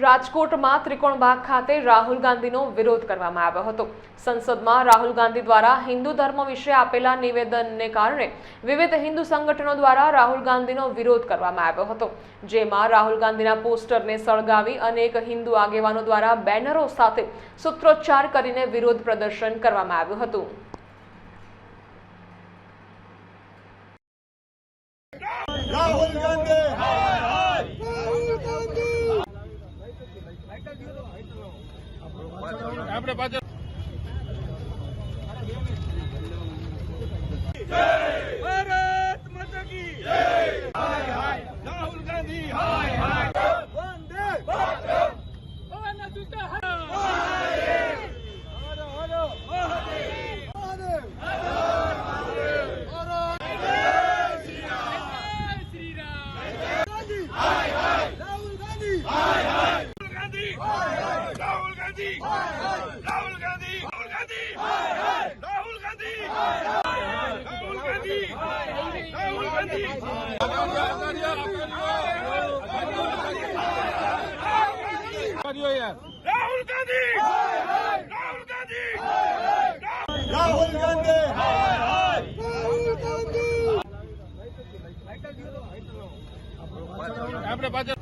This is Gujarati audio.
રાજકોટમાં ત્રિકોણબાગ ખાતે રાહુલ ગાંધીનો વિરોધ કરવામાં આવ્યો હતો. સંસદમાં રાહુલ ગાંધી દ્વારા હિન્દુ ધર્મ વિશે આપેલા નિવેદનને કારણે વિવિધ હિન્દુ સંગઠનો દ્વારા રાહુલ ગાંધીનો વિરોધ કરવામાં આવ્યો હતો. જેમાં રાહુલ ગાંધીના પોસ્ટરને સળગાવી અનેક હિન્દુ આગેવાનો દ્વારા બેનરો સાથે સૂત્રોચ્ચાર કરીને વિરોધ પ્રદર્શન કરવામાં આવ્યું હતું. રાહુલ ગાંધી રાહુલ ગાંધી આપણે પાછળ ભારત માતા કી. જય રાહુલ ગાંધી હાય હાય વંદે ભારત. પવન દૂતા હાય હરો હરો મહાદેવ મહાદેવ રાહુલ ગાંધી રાહુલ ગાંધી રાહુલ ગાંધી રાહુલ ગાંધી. રાહુલ ગાંધી. રાહુલ ગાંધી. રાહુલ ગાંધી. રાહુલ ગાંધી. રાહુલ ગાંધી. રાહુલ ગાંધી. રાહુલ ગાંધી. રાહુલ ગાંધી. આપણે પાછળ